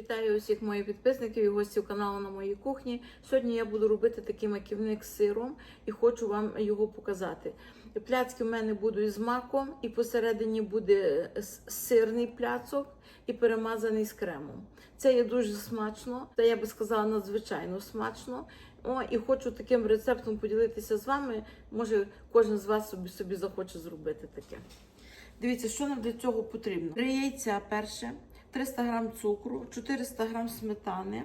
Вітаю усіх моїх підписників і гостів каналу на моїй кухні. Сьогодні я буду робити такий маківник з сиром і хочу вам його показати. Пляцки в мене будуть з маком, і посередині буде сирний пляцок і перемазаний з кремом. Це є дуже смачно, та я би сказала надзвичайно смачно. О, і хочу таким рецептом поділитися з вами. Може, кожен з вас собі, собі захоче зробити таке. Дивіться, що нам для цього потрібно. Три яйця перше, 300 грам цукру, 400 грам сметани,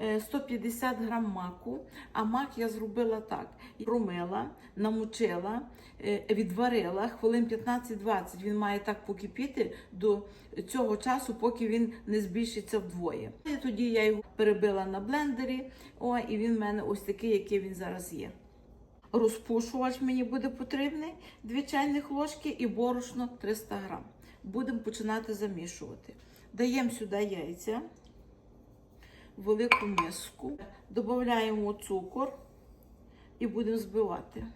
е, 150 грам маку. А мак я зробила так: промила, намочила, е, відварила хвилин 15-20. Він має так покипіти до цього часу, поки він не збільшиться вдвоє. І тоді я його перебила на блендері. О, і він в мене ось такий, який він зараз є. Розпушувач мені буде потрібний 2 чайних ложки і борошно 300 грам. Будемо починати замішувати. Даємо сюди яйця, велику миску, додаємо цукор і будемо збивати.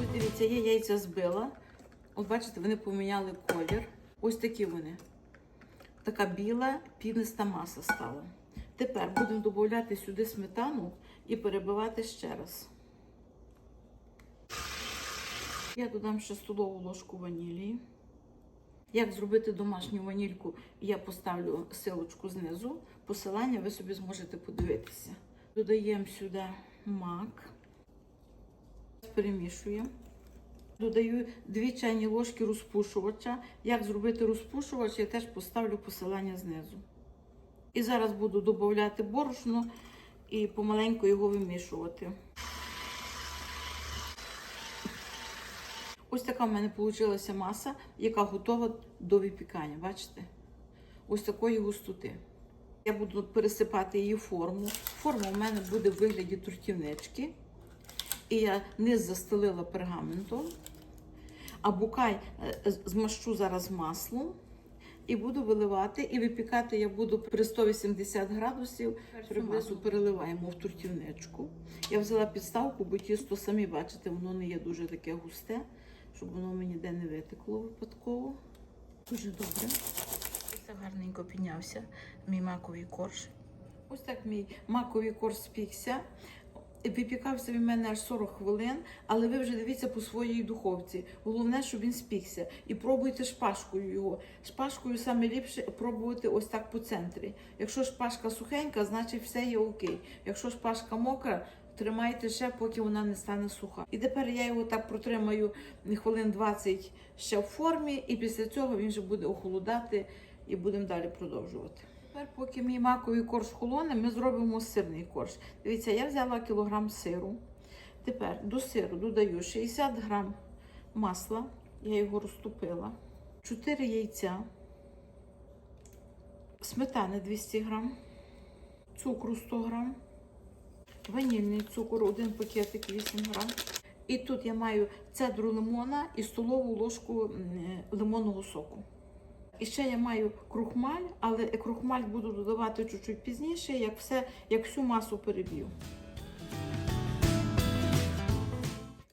Ось дивіться, я яйця збила. От бачите, вони поміняли колір. Ось такі вони. Така біла піниста маса стала. Тепер будемо додати сюди сметану і перебивати ще раз. Я додам ще столову ложку ванілі. Як зробити домашню ванільку, я поставлю силочку знизу. Посилання ви собі зможете подивитися. Додаємо сюди мак, перемішуємо. Додаю 2 чайні ложки розпушувача. Як зробити розпушувач, я теж поставлю посилання знизу. І зараз буду додати борошно і помаленьку його вимішувати. Ось така в мене вийшла маса, яка готова до випікання. Бачите? Ось такої густоти. Я буду пересипати її форму. Форма у мене буде в вигляді тортівнички. І я низ застелила пергаментом. А букай е, змащу зараз маслом і буду виливати. І випікати я буду при 180 градусів. Приблизно переливаємо в тортівничку. Я взяла підставку, бо тісто самі бачите, воно не є дуже таке густе, щоб воно мені де не витекло випадково. Дуже добре. Ось гарненько піднявся мій маковий корж. Ось так мій маковий корж спікся. Випікався він в мене аж 40 хвилин, але ви вже дивіться по своїй духовці. Головне, щоб він спікся. І пробуйте шпажкою його. Шпажкою саме ліпше пробувати ось так по центрі. Якщо шпажка сухенька, значить все є окей. Якщо шпажка мокра, тримайте ще, поки вона не стане суха. І тепер я його так протримаю хвилин 20 ще в формі, і після цього він вже буде охолодати і будемо далі продовжувати. Тепер, поки мій маковий корж холоне, ми зробимо сирний корж. Дивіться, я взяла кілограм сиру. Тепер до сиру додаю 60 грам масла, я його розтопила, 4 яйця, сметани 200 грам, цукру 100 грам, ванільний цукор, один пакетик 8 грам. І тут я маю цедру лимона і столову ложку м, лимонного соку. І ще я маю крухмаль, але крухмаль буду додавати чуть-чуть пізніше, як все, як всю масу переб'ю.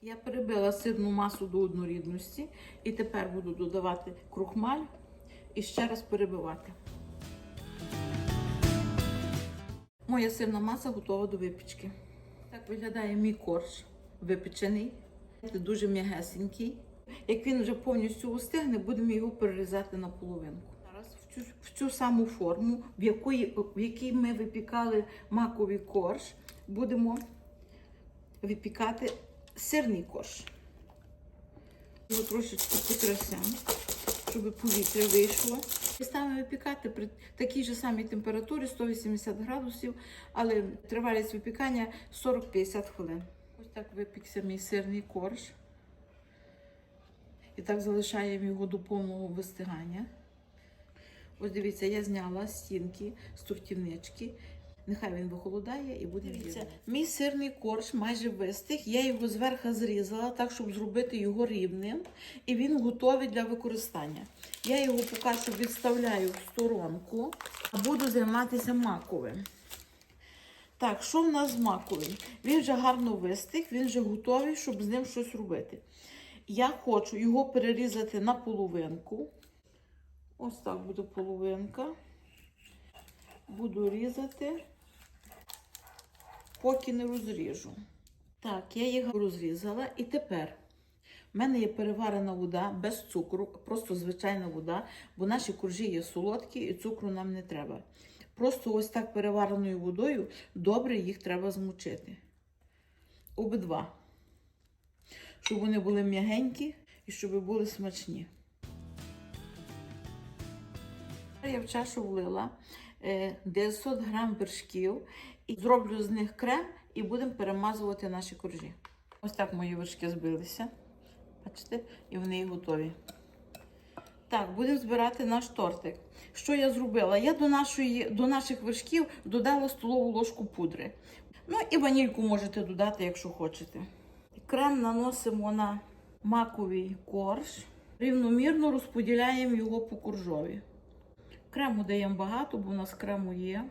Я перебила сирну масу до однорідності і тепер буду додавати крухмаль і ще раз перебивати. Моя сирна маса готова до випічки. Так виглядає мій корж випечений, дуже м'ягесенький. Як він вже повністю устигне, будемо його перерізати на половинку. Зараз в цю, в цю саму форму, в, якої, в якій ми випікали маковий корж, будемо випікати сирний корж. Його трошечки потрясемо, щоб повітря вийшло. І ставимо випікати при такій же самій температурі 180 градусів, але тривалість випікання 40-50 хвилин. Ось так випікся мій сирний корж. І так залишаємо його до повного вистигання. Ось дивіться, я зняла стінки з тортівнички. Нехай він вихолодає і буде дивіться. Мій сирний корж майже вистиг. Я його зверху зрізала так, щоб зробити його рівним. І він готовий для використання. Я його поки що відставляю в сторонку, а буду займатися маковим. Так, що в нас з маковим? Він вже гарно вистиг, він вже готовий, щоб з ним щось робити. Я хочу його перерізати на половинку. Ось так буде половинка. Буду різати, поки не розріжу. Так, я їх розрізала і тепер. У мене є переварена вода без цукру, просто звичайна вода, бо наші коржі є солодкі і цукру нам не треба. Просто ось так перевареною водою добре їх треба змочити. Обидва. Щоб вони були м'ягенькі і щоб були смачні. Я в чашу влила е, 900 грам вершків і зроблю з них крем і будемо перемазувати наші коржі. Ось так мої вершки збилися. Бачите, і вони готові. Так, будемо збирати наш тортик. Що я зробила? Я до, нашої, до наших вершків додала столову ложку пудри. Ну і ванільку можете додати, якщо хочете. Крем наносимо на маковий корж. Рівномірно розподіляємо його по коржові. Крему даємо багато, бо у нас крему є.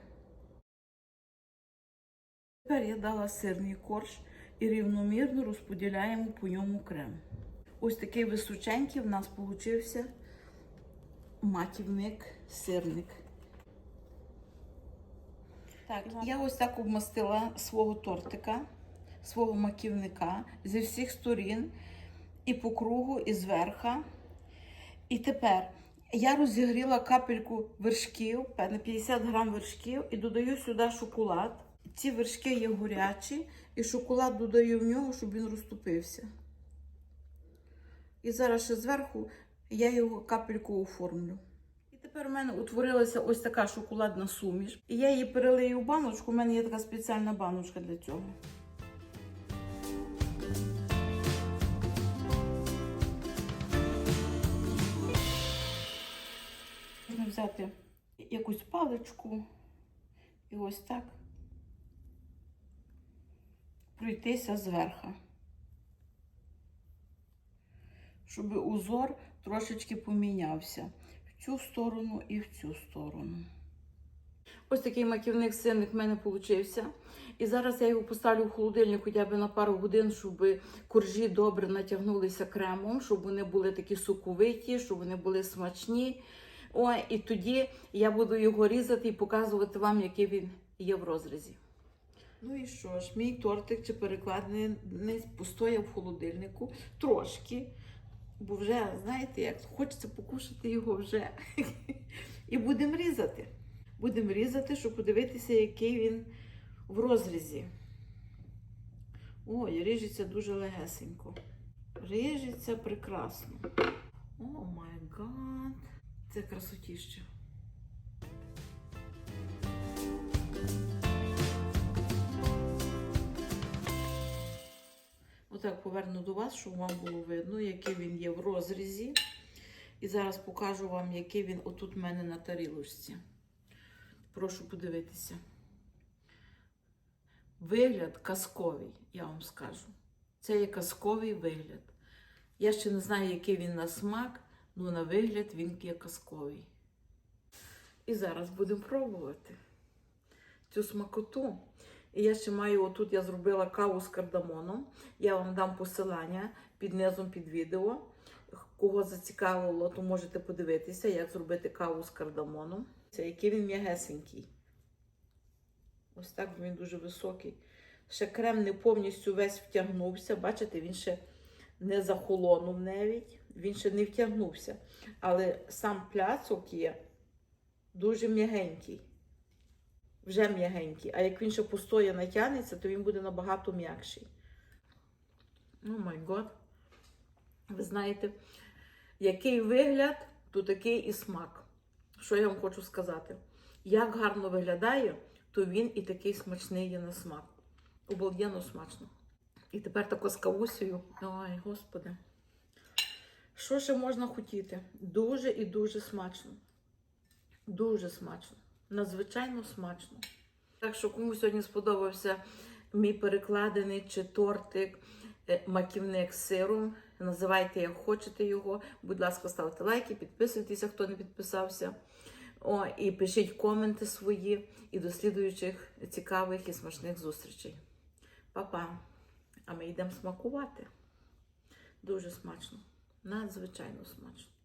Тепер я дала сирний корж і рівномірно розподіляємо по ньому крем. Ось такий височенький в нас получився матівник, сирник. Так, я ось так обмастила свого тортика, свого маківника зі всіх сторін, і по кругу, і зверха. І тепер я розігріла капельку вершків, певне 50 грам вершків, і додаю сюди шоколад. Ці вершки є горячі, і шоколад додаю в нього, щоб він розтопився. І зараз ще зверху я його капельку оформлю. І тепер у мене утворилася ось така шоколадна суміш. І я її перелию в баночку. У мене є така спеціальна баночка для цього. Можна взяти якусь паличку і ось так пройтися зверху щоб узор трошечки помінявся в цю сторону і в цю сторону. Ось такий маківник сирник в мене получився. І зараз я його поставлю в холодильник хоча б на пару годин, щоб коржі добре натягнулися кремом, щоб вони були такі соковиті, щоб вони були смачні. О, і тоді я буду його різати і показувати вам, який він є в розрізі. Ну і що ж, мій тортик чи перекладний постояв в холодильнику трошки. Бо вже, знаєте, як хочеться покушати його вже. І будемо різати. Будемо різати, щоб подивитися, який він в розрізі. Ой, ріжеться дуже легесенько. Ріжеться прекрасно. О май гад. Це красотіще. Отак поверну до вас, щоб вам було видно, який він є в розрізі. І зараз покажу вам, який він отут в мене на тарілочці. Прошу подивитися. Вигляд казковий, я вам скажу. Це є казковий вигляд. Я ще не знаю, який він на смак, але на вигляд він є казковий. І зараз будемо пробувати цю смакоту. І я ще маю, отут я зробила каву з кардамоном. Я вам дам посилання під низом під відео. Кого зацікавило, то можете подивитися, як зробити каву з кардамоном. Це який він м'ягесенький. Ось так він дуже високий. Ще крем не повністю весь втягнувся. Бачите, він ще не захолонув навіть, він ще не втягнувся. Але сам пляцок є дуже м'ягенький вже м'ягенький. А як він ще постоє натягнеться, то він буде набагато м'якший. О май год. Ви знаєте, який вигляд, то такий і смак. Що я вам хочу сказати? Як гарно виглядає, то він і такий смачний є на смак. Обалденно смачно. І тепер тако з кавусею. Ой, господи. Що ще можна хотіти? Дуже і дуже смачно. Дуже смачно надзвичайно смачно. Так що, кому сьогодні сподобався мій перекладений чи тортик, е, маківник з сиром. Називайте, як хочете його. Будь ласка, ставте лайки, підписуйтеся, хто не підписався. О, І пишіть коменти свої і до слідуючих цікавих і смачних зустрічей. Па-па! А ми йдемо смакувати. Дуже смачно, надзвичайно смачно.